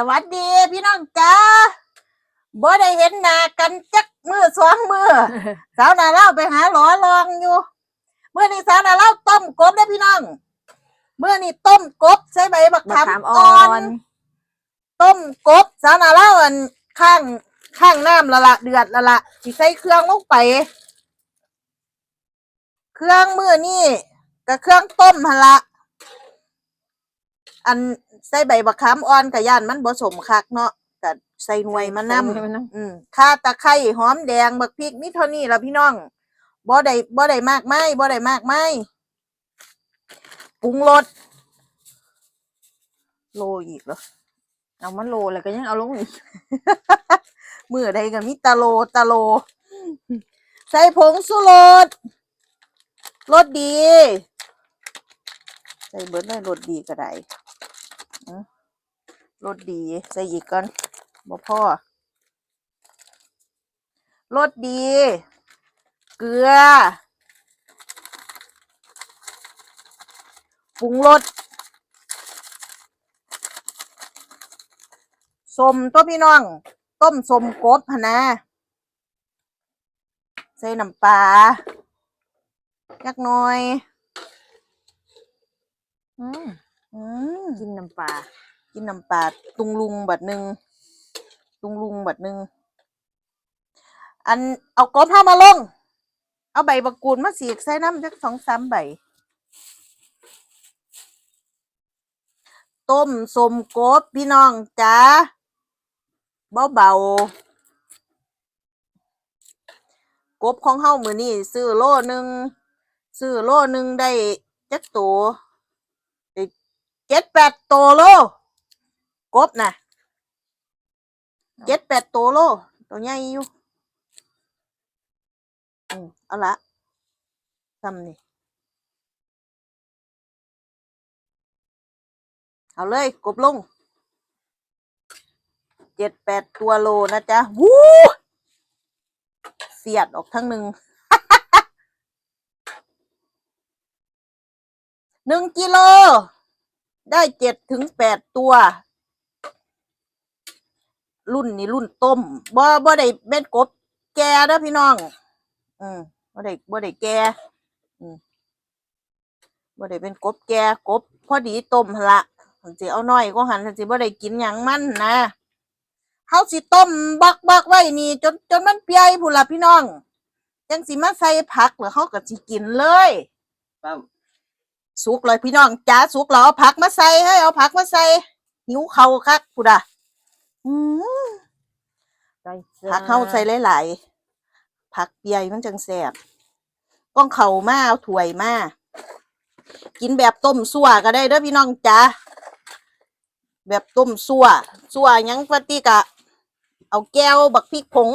สวัสดีพี่น้องจ้าบ่ได้เห็นหน้ากันจักมือสองมือสาวนาเล่าไปหาหลอลองอยู่เมื่อนี้สาวนาเล่าต้มกบได้อพี่น้องเมื่อนี้ต้มกบใส่ใบบักมะขามขามอ่อ่ออนนต้มกบสาวนาเล่าอันข้างข้างน้ำละละเดือดละละสิใส่เครื่องลงไป เครื่องมือนี่กับเครื่องต้มหนละ อันใส่ใบบักขามอ่อนกับย่านมันผสมคักเนาะกับใส่หน่วยมานำใส่หน่วยมานำ อืมข่าตะไคร้หอมแดงบักพริกมีเท่านี้ละพี่น้องบ่ได้บ่ได้มากไม้บ่ได้มากไม้ปรุงรสโลอีกเหรอเอามันโลแล้วก็ยังเอาลงอีก มือใดกันมีตะโลตะโล ใส่ผงสุรสรสดี ใส่เบิดเลยรสดีก็ได้อืม รสดี ใส่อีกก่อนบ่พ่อรสดี เกลือปรุงรสสมตัวพี่น้อง ต้มสมกบหนนะ ใส่น้ำปลาจักหน่อย อืม อืมกินน้ำปลากินน้ำปลาตุงลุงบัดหนึ่งตุงลุงบัดหนึ่งอันเอากบเข้ามาลง เอาใบบักกูดมาสีกใส่น้ำจักสองสามใบ ต้มสมกบพี่น้องจ้าเบาเบาๆกบของเฮามือนี่ซื้อโลหนึ่งซื้อโลหนึ่งได้จักตัวได้ เจ็ดแปดตัวโลกบนะเจ็ดแปดตัวโลตัวใหญ่อยู่อืมเอาละทำนี่เอาเลยกบลงเจ็ดแปดตัวโลนะจ๊ะวู้เสียดออกทั้งหนึ่งหนึ่งกิโล ได้เจ็ดถึงแปดตัว รุ่นนี้รุ่นต้มบ่บ่ได้เบ็ดกบ แก่เด้อพี่น้อง อืมบ่ได้บ่ได้แก่อืมบ่ได้เป็นกบแก่กบ พอดีต้มละหันสิเอาน้อยก็หันหันสิบ่ได้กินหยังมันนะเฮาสิต้มบักบักไว้นี่จนจนมันเปียพุ่นล่ะพี่น้องจังสิมาใส่ผักแล้วเฮาก็สิกินเลยตั้ม สุกเลยพี่น้องจ้าสุกแล้วเอาผักมาใส่ให้เอาผักมาใส่หิวเขาคักพุดะอืมใส่จ้ผักเข้าใส่หลายๆผักเปียมันจังแสบก้องเขามาเอาถ้วยมากินแบบต้มซั่วก็ได้เด้อพี่น้องจ้าแบบต้มซั่วซั่วหยังปฏิกะ เอาแก้วบักพริกผง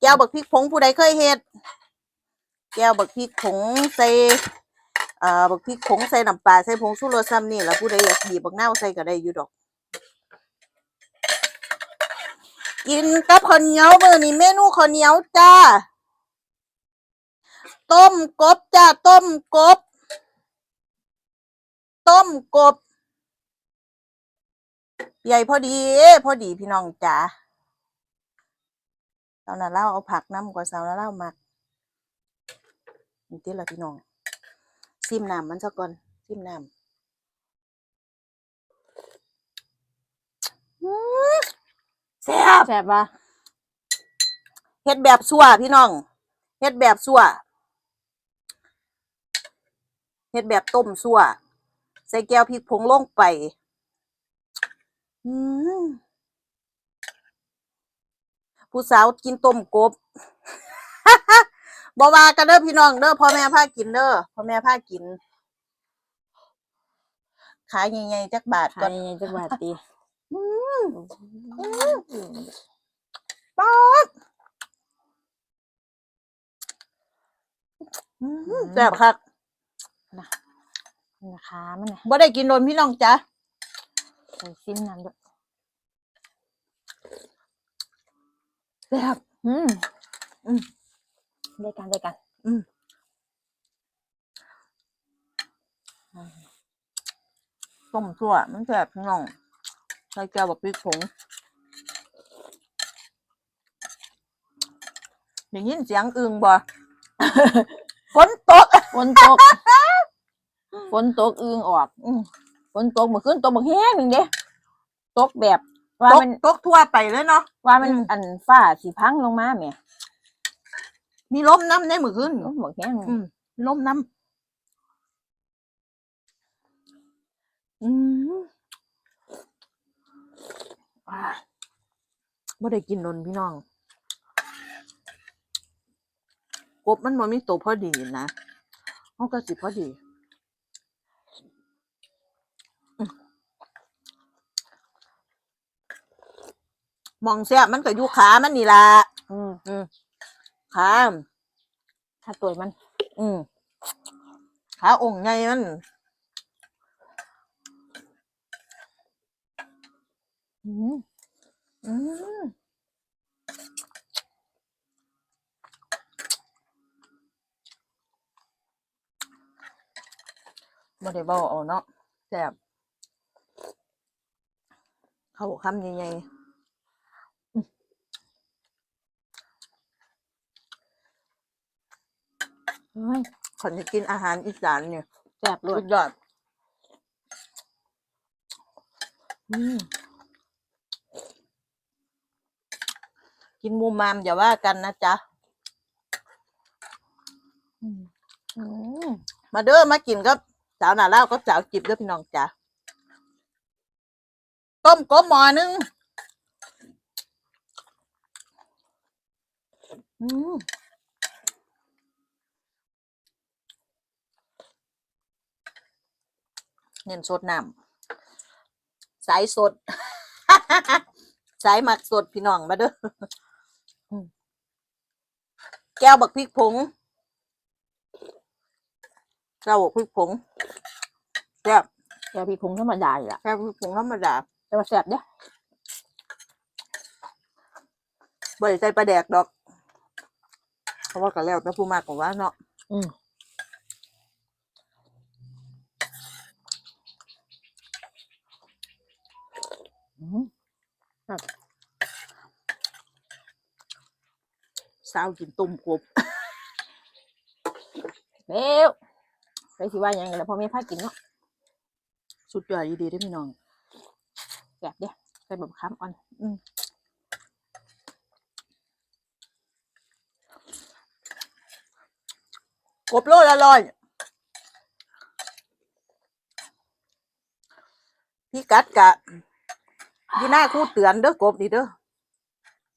แก้วบักพริกผงผู้ใดเคยเฮ็ดแก้วบักพริกผงใส่ อ่าบักพริกผงใส่น้ำปลาใส่ผงชูรสซ้ำนี่แล้วผู้ใดอยากบีบบักนาใส่ก็ได้อยู่ดอก กินกับข้าวเหนียวเมื้อนี้เมนูข้าวเหนียวจ้า ต้มกบจ้าต้มกบ ต้มกบ ใหญ่พอดี พอดีพี่น้องจ๋าเสาวนาเล่าเอาผักน้ำกว่าสาวนาเล่ามักนี่ที่ละพี่น้อง ซิมน้ำมันซะก่อนซิมน้ำอื้อแซ่บแซ่บปะเฮ็ดแบบซั่วพี่น้องเฮ็ดแบบซั่วเฮ็ดแบบต้มซั่วใส่แก้วพริกผงลงไปอืมผู้สาวกินต้มกบ บ่ว่ากันเด้อพี่น้องเด้อพ่อแม่พากินเด้อพ่อแม่พากิน ขายใหญ่ๆจักบาทไทก่อนยจักบาทตีอืมป๊อดอืมแซ่บครับนะคะมันเนี่ยบ่ได้กินโดนพี่น้องจ้ะใส่ซิมน้ำด้วยแซ่บอืมอืม ได้กันได้กันต้มซั่วมันแซ่บพี่น้องใส่แก้วบักพริกผงได้ยินเสียงอึงบ่ฝนตกฝนตกฝนตกอึงออกอืมฝนตกเมื่อคืนตกบักแห้งหนึ่งเด้ตกแบบ ว่าตกมันตกทั่วไปเลยเนาะว่ามันอืมอันฟ้าสีพังลงมาแหม่ มีลมน้ำในมือขึ้นตกบักแห้งอืมมีลมน้ำอืมอ่าบ่ได้กินนนพี่น้องกบมันบ่มีตัวพอดีนะเขาก็สิพอดีอืมมองเสียมันก็อยู่ขามันนี่ล่ะอืมอืม ขาถ้าตัวมัน อืมขาองค์ใหญ่มันอืมอืมบ่ได้เบ้าเอาเนาะแซ่บเขาคำใหญ่เฮ้ยๆคนจะกินอาหารอีสานเนี่ยแซ่บเลสุยดยอดอืมกินมูมามอย่าว่ากันนะจ๊ะอืมอืมมาเด้อมากินกับสาวหนาเล่าวกับสาวจิบเด้อพี่น้องจ้ะต้มกบหมอหนึงอืม เน้นสดน้ำสายสด สายหมักสดพี่น้องมาเด้ออืมแก้วบักพริกผงแก้วบักพริกผงแซ่บแกพี่คงธรรมดาอยู่ละแก้วพริกผงธรรมดาแต่ว่าแซ่บเด้อบ่ได้ใส่ปลาแดกดอก เพราะว่าก็แล้วแต่ผู้มากกว่าเนาะ อืม สาวกินต้มกบเร็วไปสิว่ายังไงแล้วพ่อแม่พากินเนาะสุดยอดดีๆเด้อพี่น้องแซ่บเด้ใส่แบบค้ำอ่อนกบโลละร้อยพี่กัดกะ ที่หน้าคู่เตือนเด้อกบนี่เด้อ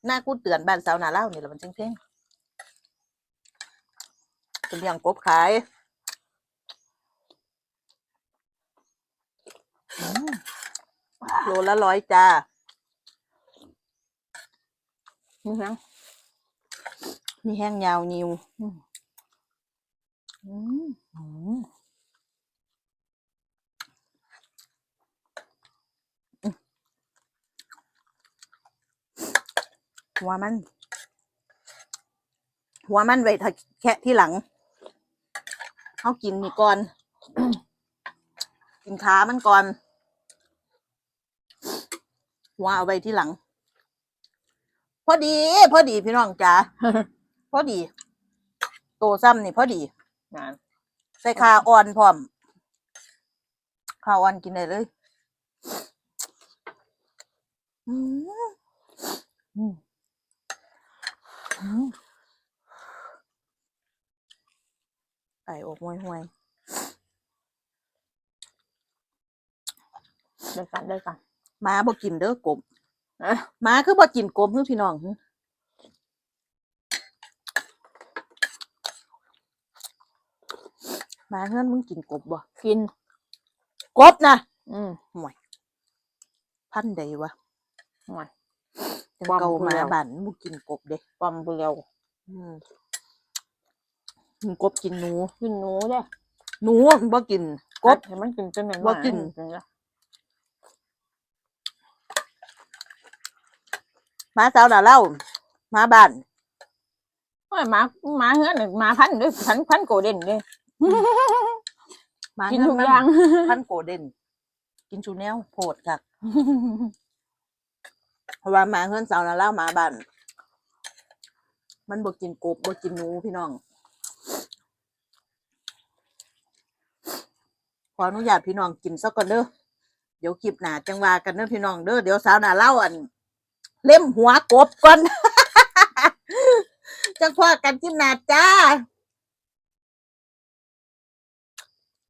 หน้าคู่เตือนบ้านสาวนาเล่านี่แหละมันเพ่งๆเป็นเลี้ยงกบขายโลละร้อยจ้านี่ยังมีแห้งยาวนิวอืมอืม หัวมัน หัวมันไว้ถ้าแค่ที่หลังเขากินนี่ก่อน กินขามันก่อน หัวเอาไว้ที่หลัง พอดี พอดีพี่น้องจ๋าพอดี โตซ้ำนี่พอดีงานใส่ขาอ่อนพร้อมขาอ่อนกินได้เลยอืม อืมอืมไก่อกห่วยห่วยได้กันได้กันมาบ่กินเด้อกบมาคือบ่กินกบคือพี่น้องมาเฮือนมึงกินกบบ่กิน กบนะอืมห่วยพันใดวะหน่อย จังความเก่าหมาเปรี้ยวบ้านบ่กินกบเด้ปอมเปรียวอืมกินกบกินหนู กินหนูเด้อหนูบ่กิน กบเห็นมันกินจนเหม็นบ่กินกินละหมาสาวน่ะเล่าหมาบ้านโอ้ยหมาหมาเฮือนน่ะหมาพันธุ์เด้วยพันพันโกลเด้นเด้หมากินเฮืทุอกอย่างพันโกลเด้นกินชูแนวโพดคั กราะว่าหมาเฮือนสาวนาเล่าหมาบ้านมันบ่กินกบบ่กินหนูพี่น้อง ขออนุญาตพี่น้องกินซะก่อนเด้อเดี๋ยวคลิปหนาจังว่ากันเด้อพี่น้องเด้อเดี๋ยวสาวนาเล่าอัน เล่มหัวกบก่อนจังพอกันคลิปหนาจ้า